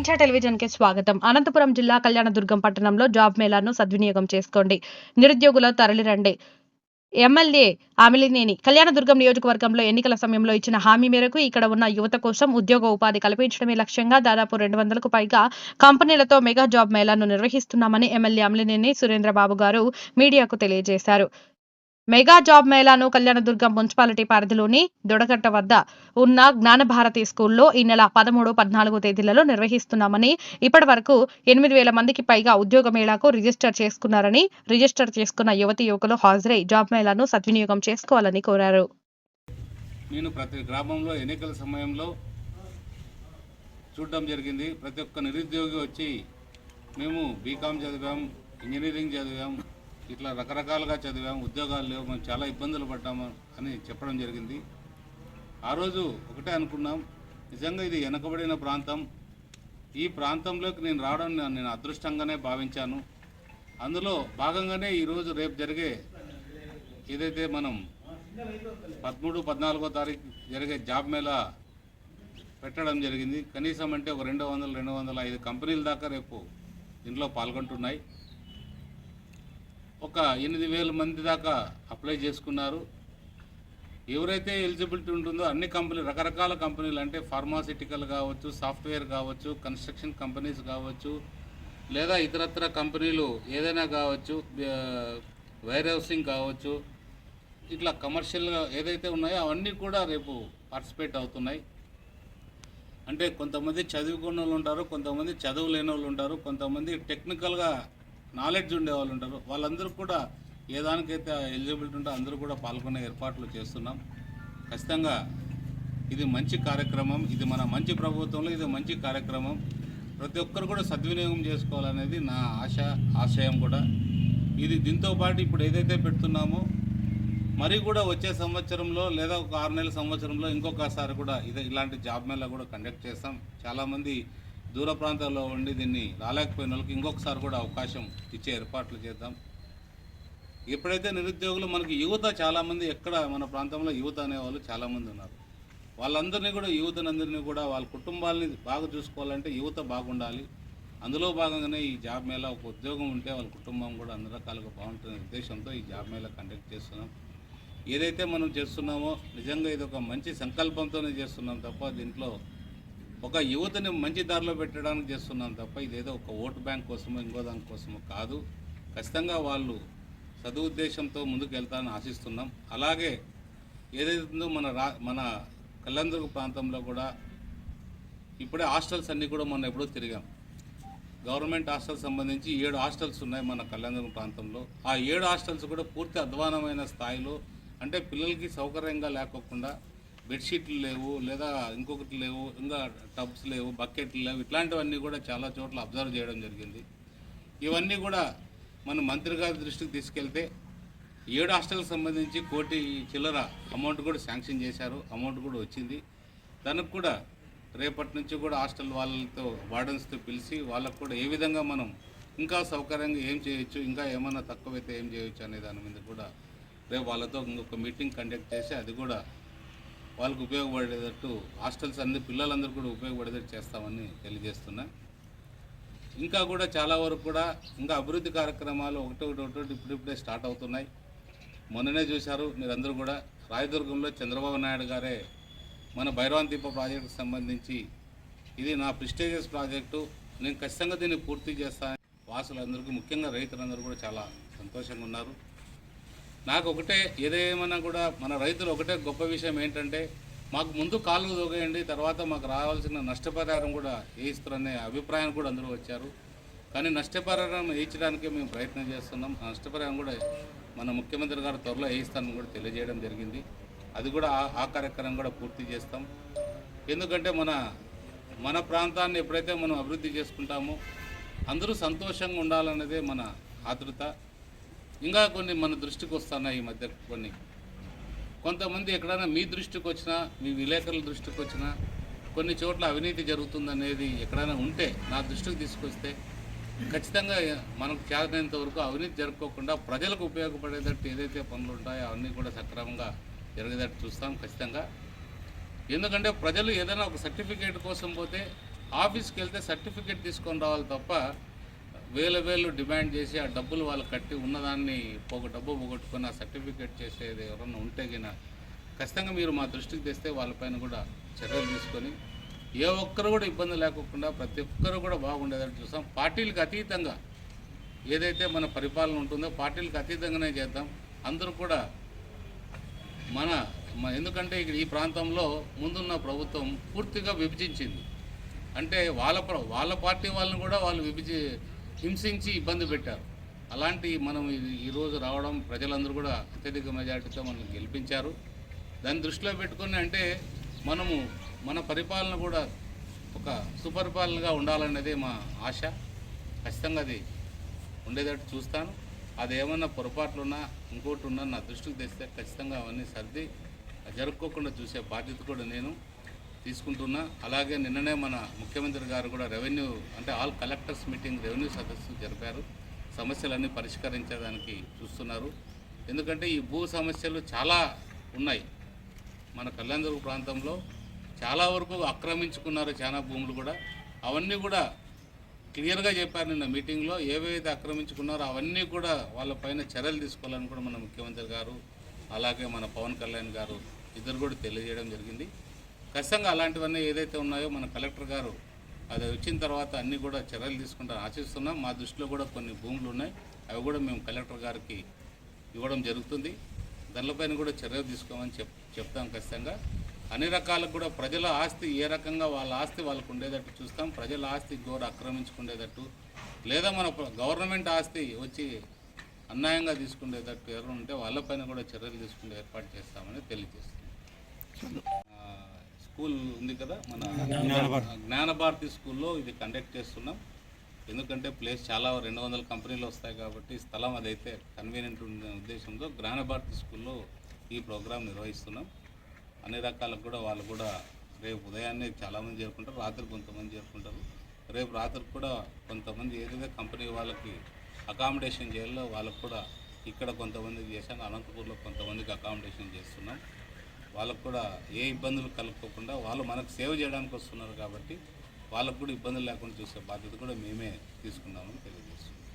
Nature టెలివిజన్కి స్వాగతం. అనంతపురం జిల్లా కళ్యాణదుర్గం పట్టణంలో జాబ్ మేళాను సద్వినియోగం చేసుకోండి. నిరుద్యోగుల తరలిరండి ఎమ్మెల్యే ఆమిలినేని కళ్యాణదుర్గం నియోజకవర్గంలో ఎన్నికల సమయంలో ఇచ్చిన హామీ మేరకు ఇక్కడ ఉన్న యువత కోసం ఉద్యోగ ఉపాధి కల్పించడమే లక్ష్యంగా దాదాపు రెండు వందలకు పైగా కంపెనీలతో మెగా జాబ్ మేళాను నిర్వహిస్తున్నామని ఎమ్మెల్యే అమిలినేని సురేంద్రబాబు గారు మీడియాకు తెలియజేశారు. మెగా జాబ్ మేళాను కళ్యాణదుర్గం మున్సిపాలిటీ పరిధిలోని దొడగట్ట వద్ద ఉన్న జ్ఞానభారతి స్కూల్లో ఈ నెల పదమూడు పద్నాలుగు తేదీలలో నిర్వహిస్తున్నామని ఇప్పటి వరకు ఎనిమిది వేల మందికి పైగా ఉద్యోగ మేళాకు రిజిస్టర్ చేసుకున్నారని రిజిస్టర్ చేసుకున్న యువతి యువకులు హాజరై జాబ్ మేళాను సద్వినియోగం చేసుకోవాలని కోరారు. నేను ప్రతి గ్రామంలో ఎన్నికల సమయంలో చూడడం జరిగింది. ప్రతి ఒక్క నిరుద్యోగి వచ్చి మేము బీకామ్ చదివాం ఇంజనీరింగ్ చదివాం ఇట్లా రకరకాలుగా చదివాం ఉద్యోగాలు లేవు మేము చాలా ఇబ్బందులు పడ్డాము అని చెప్పడం జరిగింది. ఆ రోజు ఒకటే అనుకున్నాం నిజంగా ఇది వెనకబడిన ప్రాంతం. ఈ ప్రాంతంలోకి నేను రావడం నేను అదృష్టంగానే భావించాను. అందులో భాగంగానే ఈరోజు రేపు జరిగే ఏదైతే మనం పదమూడు పద్నాలుగో తారీఖు జరిగే జాబ్ మేళా పెట్టడం జరిగింది. కనీసం అంటే ఒక రెండు వందల రెండు వందల ఐదు కంపెనీల దాకా రేపు దీంట్లో పాల్గొంటున్నాయి. ఒక ఎనిమిది వేల మంది దాకా అప్లై చేసుకున్నారు. ఎవరైతే ఎలిజిబిలిటీ ఉంటుందో అన్ని కంపెనీలు రకరకాల కంపెనీలు అంటే ఫార్మాసిటికల్ కావచ్చు సాఫ్ట్వేర్ కావచ్చు కన్స్ట్రక్షన్ కంపెనీస్ కావచ్చు లేదా ఇతరత్ర కంపెనీలు ఏదైనా కావచ్చు వైర్ హౌసింగ్ కావచ్చు ఇట్లా కమర్షియల్గా ఏదైతే ఉన్నాయో అవన్నీ కూడా రేపు పార్టిసిపేట్ అవుతున్నాయి. అంటే కొంతమంది చదువుకున్న వాళ్ళు ఉంటారు కొంతమంది చదువు లేని వాళ్ళు ఉంటారు కొంతమంది టెక్నికల్గా నాలెడ్జ్ ఉండే వాళ్ళు ఉంటారు. వాళ్ళందరూ కూడా ఏ దానికైతే ఎలిజిబిలిటీ ఉంటే అందరూ కూడా పాల్గొనే ఏర్పాట్లు చేస్తున్నాం. ఖచ్చితంగా ఇది మంచి కార్యక్రమం. ఇది మన మంచి ప్రభుత్వంలో ఇది మంచి కార్యక్రమం. ప్రతి ఒక్కరు కూడా సద్వినియోగం చేసుకోవాలనేది నా ఆశ ఆశయం కూడా. ఇది దీంతో పాటు ఇప్పుడు ఏదైతే పెడుతున్నామో మరి కూడా వచ్చే సంవత్సరంలో లేదా ఒక ఆరు నెలల సంవత్సరంలో ఇంకొకసారి కూడా ఇదే ఇలాంటి జాబ్ మేళా కూడా కండక్ట్ చేస్తాం. చాలామంది దూర ప్రాంతాల్లో ఉండి దీన్ని రాలేకపోయిన వాళ్ళకి ఇంకొకసారి కూడా అవకాశం ఇచ్చే ఏర్పాట్లు చేద్దాం. ఎప్పుడైతే నిరుద్యోగులు మనకి యువత చాలామంది ఎక్కడ మన ప్రాంతంలో యువత అనేవాళ్ళు చాలామంది ఉన్నారు. వాళ్ళందరినీ కూడా యువతనందరినీ కూడా వాళ్ళ కుటుంబాలని బాగా చూసుకోవాలంటే యువత బాగుండాలి. అందులో భాగంగానే ఈ జాబ్ మేళా ఒక ఉద్యోగం ఉంటే వాళ్ళ కుటుంబం కూడా అన్ని రకాలుగా బాగుంటుంది ఉద్దేశంతో ఈ జాబ్ మేళా కండక్ట్ చేస్తున్నాం. ఏదైతే మనం చేస్తున్నామో నిజంగా ఇది ఒక మంచి సంకల్పంతోనే చేస్తున్నాం తప్ప దీంట్లో ఒక యువతని మంచి దారిలో పెట్టడానికి చేస్తున్నాం తప్ప ఇదేదో ఒక ఓటు బ్యాంక్ కోసమో ఇంకో దాని కోసమో కాదు. ఖచ్చితంగా వాళ్ళు సదుద్దేశంతో ముందుకు వెళ్తారని ఆశిస్తున్నాం. అలాగే ఏదైతే ఉందో మన రా మన కల్లందరు ప్రాంతంలో కూడా ఇప్పుడే హాస్టల్స్ అన్నీ కూడా మనం ఎప్పుడో తిరిగాం. గవర్నమెంట్ హాస్టల్స్ సంబంధించి ఏడు హాస్టల్స్ ఉన్నాయి మన కళ్యాణదుర్గం ప్రాంతంలో. ఆ ఏడు హాస్టల్స్ కూడా పూర్తి అధ్వానమైన స్థాయిలో అంటే పిల్లలకి సౌకర్యంగా లేకోకుండా బెడ్షీట్లు లేవు లేదా ఇంకొకటి లేవు ఇంకా టబ్స్ లేవు బకెట్లు లేవు ఇట్లాంటివన్నీ కూడా చాలా చోట్ల అబ్జర్వ్ చేయడం జరిగింది. ఇవన్నీ కూడా మన మంత్రి గారి దృష్టికి తీసుకెళ్తే ఏడు హాస్టల్కి సంబంధించి కోటి చిల్లర అమౌంట్ కూడా శాంక్షన్ చేశారు అమౌంట్ కూడా వచ్చింది. దానికి కూడా రేపటి నుంచి కూడా హాస్టల్ వాళ్ళతో వార్డెన్స్తో పిలిచి వాళ్ళకు కూడా ఏ విధంగా మనం ఇంకా సౌకర్యంగా ఏం చేయొచ్చు ఇంకా ఏమైనా తక్కువైతే ఏం చేయొచ్చు అనే దాని మీద కూడా రేపు వాళ్ళతో ఇంకొక మీటింగ్ కండక్ట్ చేసి అది కూడా వాళ్ళకు ఉపయోగపడేటట్టు హాస్టల్స్ అన్ని పిల్లలందరూ కూడా ఉపయోగపడేటట్టు చేస్తామని తెలియజేస్తున్నా. ఇంకా కూడా చాలా వరకు కూడా ఇంకా అభివృద్ధి కార్యక్రమాలు ఒకటి ఒకటి ఒకటి ఇప్పుడిప్పుడే స్టార్ట్ అవుతున్నాయి. మొన్ననే చూశారు మీరందరూ కూడా రాయదుర్గంలో చంద్రబాబు నాయుడు గారే మన భైరవాన్ ప్రాజెక్టుకు సంబంధించి ఇది నా ప్రిస్టేజియస్ ప్రాజెక్టు నేను ఖచ్చితంగా దీన్ని పూర్తి చేస్తాను వాసులందరికీ ముఖ్యంగా రైతులందరూ కూడా చాలా సంతోషంగా ఉన్నారు. నాకు ఒకటే ఏదేమన్నా కూడా మన రైతులు ఒకటే గొప్ప విషయం ఏంటంటే మాకు ముందు కాళ్ళు దొగేయండి తర్వాత మాకు రావాల్సిన నష్టపరిహారం కూడా వేయిస్తారనే అభిప్రాయం కూడా అందరూ వచ్చారు. కానీ నష్టపరిహారం వేయించడానికి మేము ప్రయత్నం చేస్తున్నాం. నష్టపరిహారం కూడా మన ముఖ్యమంత్రి గారు త్వరలో వేయిస్తానని కూడా తెలియజేయడం జరిగింది. అది కూడా ఆ- ఆ కార్యక్రమం కూడా పూర్తి చేస్తాం. ఎందుకంటే మన మన ప్రాంతాన్ని ఎప్పుడైతే మనం అభివృద్ధి చేసుకుంటామో అందరూ సంతోషంగా ఉండాలన్నదే మన ఆతృత. ఇంకా కొన్ని మన దృష్టికి వస్తున్నాయి ఈ మధ్య కొన్ని. కొంతమంది ఎక్కడైనా మీ దృష్టికి వచ్చినా మీ విలేకరుల దృష్టికి వచ్చినా కొన్ని చోట్ల అవినీతి జరుగుతుందనేది ఎక్కడైనా ఉంటే నా దృష్టికి తీసుకొస్తే ఖచ్చితంగా మనకు చేతనైనంత వరకు అవినీతి జరుపుకోకుండా ప్రజలకు ఉపయోగపడేటట్టు ఏదైతే పనులు ఉంటాయో అవన్నీ కూడా సక్రమంగా జరిగేటట్టు చూస్తాం ఖచ్చితంగా. ఎందుకంటే ప్రజలు ఏదైనా ఒక సర్టిఫికేట్ కోసం పోతే ఆఫీస్కి వెళ్తే సర్టిఫికేట్ తీసుకొని రావాలి తప్ప వేల వేలు డిమాండ్ చేసి ఆ డబ్బులు వాళ్ళు కట్టి ఉన్నదాన్ని ఒక డబ్బు పోగొట్టుకుని ఆ సర్టిఫికేట్ చేసేది ఎవరన్నా ఉంటే గిన ఖచ్చితంగా మీరు మా దృష్టికి తెస్తే వాళ్ళపైన కూడా చర్యలు తీసుకొని ఏ ఒక్కరు కూడా ఇబ్బంది లేకోకుండా ప్రతి ఒక్కరు కూడా బాగుండేదని చూస్తాం. పార్టీలకు అతీతంగా ఏదైతే మన పరిపాలన ఉంటుందో పార్టీలకు అతీతంగానే చేద్దాం. అందరూ కూడా మన ఎందుకంటే ఇక్కడ ఈ ప్రాంతంలో ముందున్న ప్రభుత్వం పూర్తిగా విభజించింది. అంటే వాళ్ళ వాళ్ళ పార్టీ వాళ్ళని కూడా వాళ్ళు విభజి హింసించి ఇబ్బంది పెట్టారు. అలాంటి మనం ఈరోజు రావడం ప్రజలందరూ కూడా అత్యధిక మెజార్టీతో మనల్ని గెలిపించారు. దాన్ని దృష్టిలో పెట్టుకుని అంటే మనము మన పరిపాలన కూడా ఒక సుపరిపాలనగా ఉండాలన్నదే మా ఆశ. ఖచ్చితంగా అది ఉండేటట్టు చూస్తాను. అది ఏమన్నా పొరపాట్లు ఉన్నా ఇంకోటి ఉన్నా నా దృష్టికి తెస్తే ఖచ్చితంగా అవన్నీ సర్ది జరుపుకోకుండా చూసే బాధ్యత కూడా నేను. తీసుకుంటున్నా. అలాగే నిన్ననే మన ముఖ్యమంత్రి గారు కూడా రెవెన్యూ అంటే ఆల్ కలెక్టర్స్ మీటింగ్ రెవెన్యూ సదస్సు జరిపారు. సమస్యలన్నీ పరిష్కరించడానికి చూస్తున్నారు. ఎందుకంటే ఈ భూ సమస్యలు చాలా ఉన్నాయి. మన కళ్యాణదుర్గ ప్రాంతంలో చాలా వరకు ఆక్రమించుకున్నారు చాలా భూములు కూడా. అవన్నీ కూడా క్లియర్గా చెప్పారు నిన్న మీటింగ్లో. ఏవైతే ఆక్రమించుకున్నారో అవన్నీ కూడా వాళ్ళపైన చర్యలు తీసుకోవాలని కూడా మన ముఖ్యమంత్రి గారు అలాగే మన పవన్ కళ్యాణ్ గారు ఇద్దరు కూడా తెలియజేయడం జరిగింది. ఖచ్చితంగా అలాంటివన్నీ ఏదైతే ఉన్నాయో మన కలెక్టర్ గారు అది వచ్చిన తర్వాత అన్నీ కూడా చర్యలు తీసుకుంటారని ఆశిస్తున్నాం. మా దృష్టిలో కూడా కొన్ని భూములు ఉన్నాయి. అవి కూడా మేము కలెక్టర్ గారికి ఇవ్వడం జరుగుతుంది. దానిపైన కూడా చర్యలు తీసుకోమని చెప్ చెప్తాం ఖచ్చితంగా. అన్ని రకాలకు కూడా ప్రజల ఆస్తి ఏ రకంగా వాళ్ళ ఆస్తి వాళ్ళకు ఉండేటట్టు చూస్తాం. ప్రజల ఆస్తి గోర ఆక్రమించుకునేటట్టు లేదా మన గవర్నమెంట్ ఆస్తి వచ్చి అన్యాయంగా తీసుకునేటట్టు ఎవరు ఉంటే వాళ్ళపైన కూడా చర్యలు తీసుకునే ఏర్పాటు చేస్తామని తెలియజేస్తుంది స్కూల్ ఉంది కదా మన జ్ఞానభారతి. స్కూల్లో ఇది కండక్ట్ చేస్తున్నాం. ఎందుకంటే ప్లేస్ చాలా రెండు వందల కంపెనీలు వస్తాయి కాబట్టి స్థలం అదైతే కన్వీనియంట్ ఉన్న ఉద్దేశంతో జ్ఞానభారతి స్కూల్లో ఈ ప్రోగ్రాం నిర్వహిస్తున్నాం. అన్ని రకాలకు కూడా వాళ్ళు కూడా రేపు ఉదయాన్నే చాలామంది చేరుకుంటారు రాత్రి కొంతమంది చేరుకుంటారు. రేపు రాత్రి కూడా కొంతమంది ఏదైతే కంపెనీ వాళ్ళకి అకామిడేషన్ చేయాలో వాళ్ళకు కూడా ఇక్కడ కొంతమందికి చేశాను అనంతపూర్లో కొంతమందికి అకామిడేషన్ చేస్తున్నాం. వాళ్ళకు కూడా ఏ ఇబ్బందులు కలుపుకోకుండా వాళ్ళు మనకు సేవ చేయడానికి వస్తున్నారు కాబట్టి వాళ్ళకు కూడా ఇబ్బందులు లేకుండా చూసే బాధ్యత కూడా మేమే తీసుకున్నామని తెలియజేస్తున్నాం.